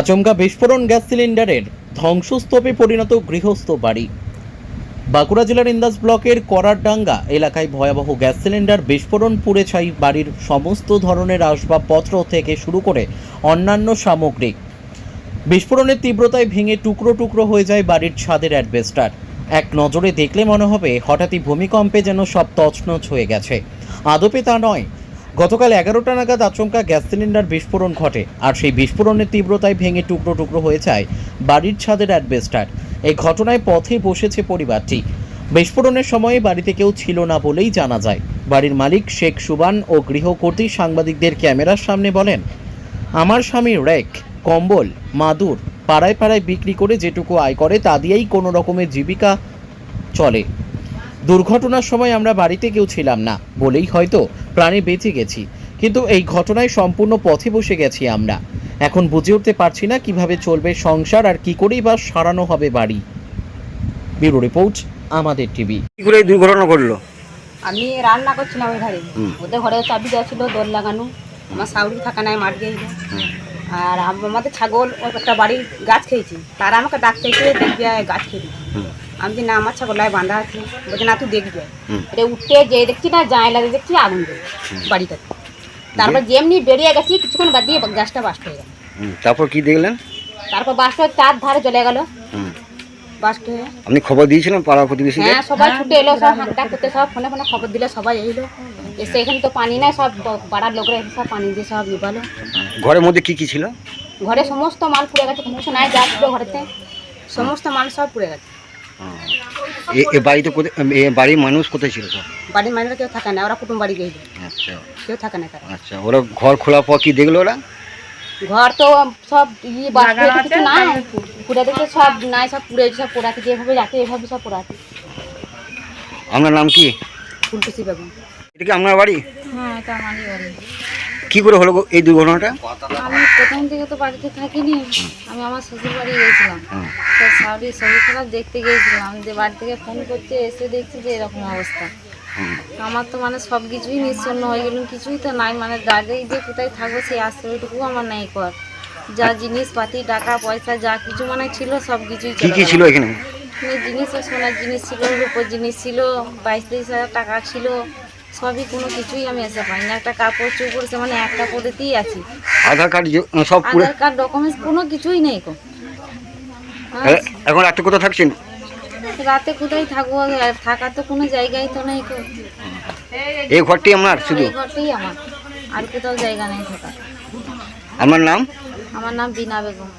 আচমকা বিস্ফোরণ গ্যাস সিলিন্ডারের ধ্বংসস্তূপে পরিণত গৃহস্থ বাড়ি। বাঁকুড়া জেলার ইন্দাস ব্লকের করারডাঙ্গা এলাকায় ভয়াবহ গ্যাস সিলিন্ডার বিস্ফোরণ পুড়ে ছাই বাড়ির সমস্ত ধরনের আসবাবপত্র থেকে শুরু করে অন্যান্য সামগ্রী। বিস্ফোরণের তীব্রতায় ভেঙে টুকরো টুকরো হয়ে যায় বাড়ির ছাদের অ্যাডবেস্টার এক নজরে দেখলে মনে হবে হঠাৎই ভূমিকম্পে যেন সব তছনছ হয়ে গেছে। আদপে তা নয় গতকাল এগারোটা নাগাদ আচমকা গ্যাস সিলিন্ডার বিস্ফোরণ ঘটে, আর সেই বিস্ফোরণের তীব্রতায় ভেঙে টুকরো টুকরো হয়ে যায় বাড়ির ছাদের অ্যাডবেস্টার এই ঘটনায় পথে বসেছে পরিবারটি। বিস্ফোরণের সময়ে বাড়িতে কেউ ছিল না বলেই জানা যায়। বাড়ির মালিক শেখ সুবান ও গৃহকর্তী সাংবাদিকদের ক্যামেরার সামনে বলেন, আমার স্বামী রেক, কম্বল, মাদুর পাড়ায় পাড়ায় বিক্রি করে যেটুকু আয় করে তা দিয়েই কোনো রকমের জীবিকা চলে। দুর্ঘটনার সময় আমরা বাড়িতে কেউ ছিলাম না বলেই হয়তো প্রাণে বেঁচে গেছি। কিন্তু এই ঘটনায় সম্পূর্ণ পথে বসে গেছি আমরা। এখন বুঝে উঠতে পারছি না কীভাবে চলবে সংসার আর কি করেই বা সারানো হবে বাড়ি। ব্যুরো রিপোর্ট আমাদের টিভি। কি করে এই দুর্ঘটনা ঘটলো? আমি রান্না করছিলাম ওই ঘরে। ওদের ঘরে চাবি দেওয়া ছিল দোল লাগানো। আমার সাউরি থাকা নাই মাঠ গিয়ে আর আমাদের ছাগল একটা বাড়ির গাছ খেয়েছি। তারা আমাকে ডাকতে চাইছে দেখবি গাছ খেয়ে। আমি যে না আমার ছাগল আয় বাঁধা আছে। বলছে না তুই দেখবি। এটা উঠতে যে দেখছি না জানলা দিয়ে দেখছি আগুন দেবে বাড়িটাতে। তারপর যেমনি বেরিয়ে গেছি কিছুক্ষণ বাদ দিয়ে গাছটা বাস্ট হয়ে গেল। তারপর কি দেখলেন? তারপর বাস্ট হয়ে চার ধারে চলে গেল। বাস্ট হয়ে আপনি খবর দিয়েছিলেন পাড়া প্রতিবেশীকে হ্যাঁ সবাই ছুটে এলো সব হাঁটা করতে সব ফোনে ফোনে খবর দিলে সবাই এলো। এসে এখানে তো পানি নাই সব পাড়ার লোকরা এসে সব পানি দিয়ে সব নিবালো ঘরের মধ্যে কি কি ছিল? ঘরে সমস্ত মাল পুড়ে গেছে কিছু নাই যা ছিল ঘরেতে। সমস্ত মাল সব পুড়ে গেছে। এ- বাড়িতে কোথায় এ বাড়ির মানুষ কোথায় ছিল সব? বাড়ির মানুষরা কেউ থাকে না ওরা কুটুম বাড়ি গেছিল আচ্ছা। কেউ থাকে না আচ্ছা ওরা ঘর খোলার পর কি দেখল ওরা? ঘর তো সব ইয়ে কিছু নাই। সব নাই সব পুড়ে সব পোড়াতে যেভাবে রাখে এভাবে সব পোড়াতে। আপনার নাম কি? ফুলটুসি বাবু এটা কি আপনার বাড়ি? হ্যাঁ এটা আমারই বাড়ি। কি করে হলো এই দুর্ঘটনাটা? আমি প্রথম থেকে তো বাড়িতে থাকিনি আমি আমার শ্বশুর বাড়ি গেছিলাম। তো সাউরি শরীর খারাপ দেখতে গিয়েছিলাম যে বাড়ি থেকে ফোন করছে এসে দেখছি যে এরকম অবস্থা। আমার তো মানে সব কিছুই নিঃসন্ন হয়ে গেল কিছুই তো নাই মানে দাঁড়িয়ে যে কোথায় থাকব সেই আশ্রয়টুকু আমার নাই কর। যা জিনিসপাতি টাকা পয়সা যা কিছু মানে ছিল সব কিছুই কি কি ছিল এখানে? মানে জিনিস সোনার জিনিস ছিল রূপোর জিনিস ছিল বাইশ তেইশ হাজার টাকা ছিল সবই কোনো কিছুই আমি এসে পাইনি। একটা কাপড় চোপড় সে মানে একটা পরেতেই আছি। আধার কার্ড সব আধার কার্ড ডকুমেন্টস কোনো কিছুই নেই কো হ্যাঁ, এখন রাত্রে কোথায় থাকছেন? রাতে কোথায় থাকব? আর থাকার তো কোনো জায়গাই তো নেই কো এই ঘরটি আমার শুধু? এই ঘরটাই আমার। আর কোথাও জায়গা নেই থাকার। আমার নাম? আমার নাম বিনা বেগম।